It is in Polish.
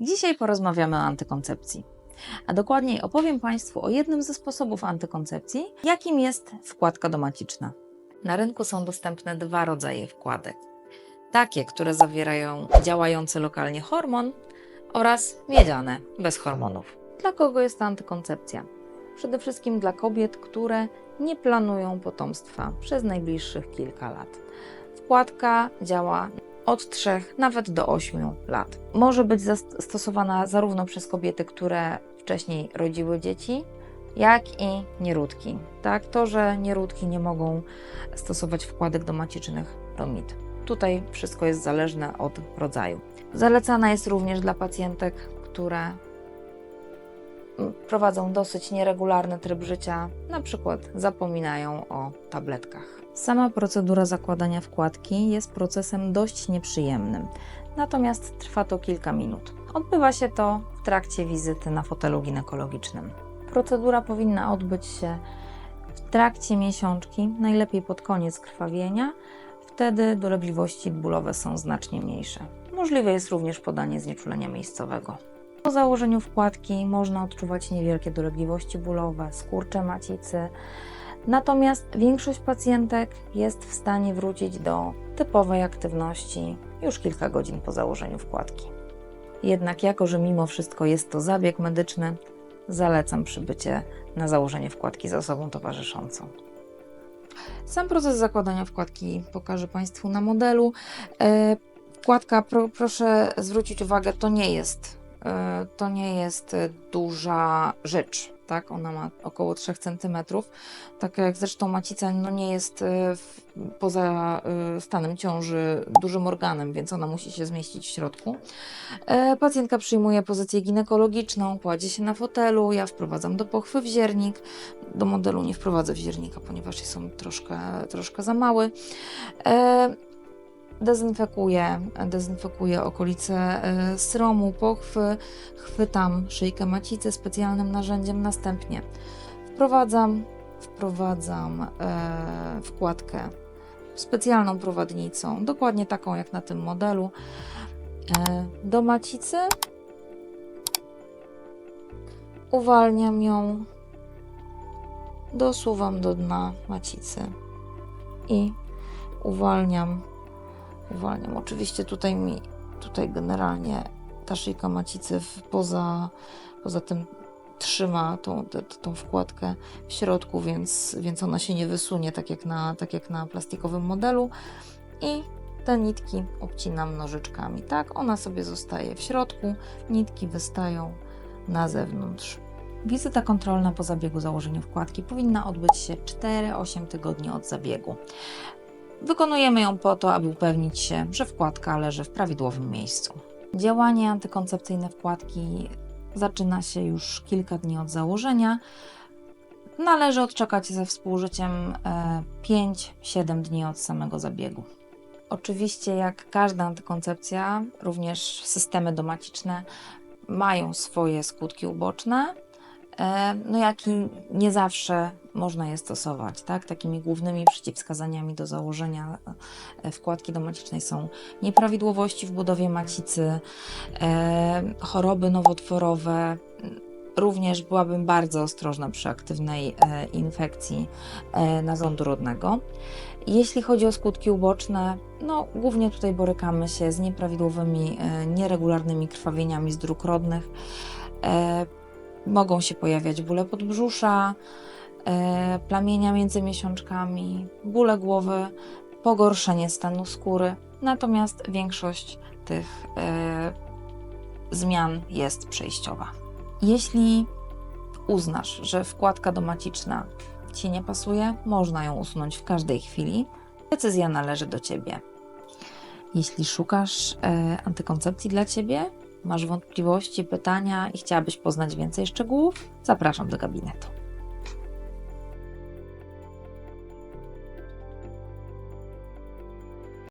Dzisiaj porozmawiamy o antykoncepcji. A dokładniej opowiem Państwu o jednym ze sposobów antykoncepcji, jakim jest wkładka domaciczna. Na rynku są dostępne dwa rodzaje wkładek. Takie, które zawierają działający lokalnie hormon oraz miedziane, bez hormonów. Dla kogo jest to antykoncepcja? Przede wszystkim dla kobiet, które nie planują potomstwa przez najbliższych kilka lat. Wkładka działa od 3 nawet do 8 lat. Może być zastosowana zarówno przez kobiety, które wcześniej rodziły dzieci, jak i nieródki. Tak, to, że nieródki nie mogą stosować wkładek domacicznych to mit. Tutaj wszystko jest zależne od rodzaju. Zalecana jest również dla pacjentek, które prowadzą dosyć nieregularny tryb życia, na przykład zapominają o tabletkach. Sama procedura zakładania wkładki jest procesem dość nieprzyjemnym, natomiast trwa to kilka minut. Odbywa się to w trakcie wizyty na fotelu ginekologicznym. Procedura powinna odbyć się w trakcie miesiączki, najlepiej pod koniec krwawienia, wtedy dolegliwości bólowe są znacznie mniejsze. Możliwe jest również podanie znieczulenia miejscowego. Po założeniu wkładki można odczuwać niewielkie dolegliwości bólowe, skurcze macicy, natomiast większość pacjentek jest w stanie wrócić do typowej aktywności już kilka godzin po założeniu wkładki. Jednak jako, że mimo wszystko jest to zabieg medyczny, zalecam przybycie na założenie wkładki z osobą towarzyszącą. Sam proces zakładania wkładki pokażę Państwu na modelu. E, Wkładka, pro, proszę zwrócić uwagę, to nie jest to nie jest e, duża rzecz, tak? Ona ma około 3 cm. Tak jak zresztą macica no nie jest e, w, poza stanem ciąży dużym organem, więc ona musi się zmieścić w środku. Pacjentka przyjmuje pozycję ginekologiczną, kładzie się na fotelu, ja wprowadzam do pochwy wziernik. Do modelu nie wprowadzę wziernika, ponieważ są troszkę, troszkę za mały dezynfekuję, dezynfekuję okolice e, sromu, pochwy, chwytam szyjkę macicy specjalnym narzędziem, następnie wprowadzam, wprowadzam e, wkładkę specjalną prowadnicą, dokładnie taką jak na tym modelu, e, do macicy. Uwalniam ją, dosuwam do dna macicy i uwalniam uwalniam. Oczywiście tutaj mi, tutaj generalnie ta szyjka macicy w, poza, poza tym trzyma tą, tę- tą wkładkę w środku, więc, więc ona się nie wysunie tak jak, na, tak jak na plastikowym modelu. I te nitki obcinam nożyczkami. Tak, ona sobie zostaje w środku, nitki wystają na zewnątrz. Wizyta kontrolna po zabiegu założenia wkładki powinna odbyć się 4-8 tygodni od zabiegu. Wykonujemy ją po to, aby upewnić się, że wkładka leży w prawidłowym miejscu. Działanie antykoncepcyjne wkładki zaczyna się już kilka dni od założenia. Należy odczekać ze współżyciem e, 5-7 dni od samego zabiegu. Oczywiście, jak każda antykoncepcja, również systemy domaciczne mają swoje skutki uboczne, e, no jak i nie zawsze można je stosować. Tak? Takimi głównymi przeciwwskazaniami do założenia e, wkładki domacicznej są nieprawidłowości w budowie macicy, e, choroby nowotworowe. Również byłabym bardzo ostrożna przy aktywnej e, infekcji e, narządu rodnego. Jeśli chodzi o skutki uboczne, no głównie tutaj borykamy się z nieprawidłowymi, e, nieregularnymi krwawieniami z dróg rodnych. Mogą się pojawiać bóle podbrzusza, e, plamienia między miesiączkami, bóle głowy, pogorszenie stanu skóry. Natomiast większość tych e, zmian jest przejściowa. Jeśli uznasz, że wkładka domaciczna Ci nie pasuje, można ją usunąć w każdej chwili. Decyzja należy do Ciebie. Jeśli szukasz e, antykoncepcji dla Ciebie, masz wątpliwości, pytania i chciałabyś poznać więcej szczegółów, zapraszam do gabinetu.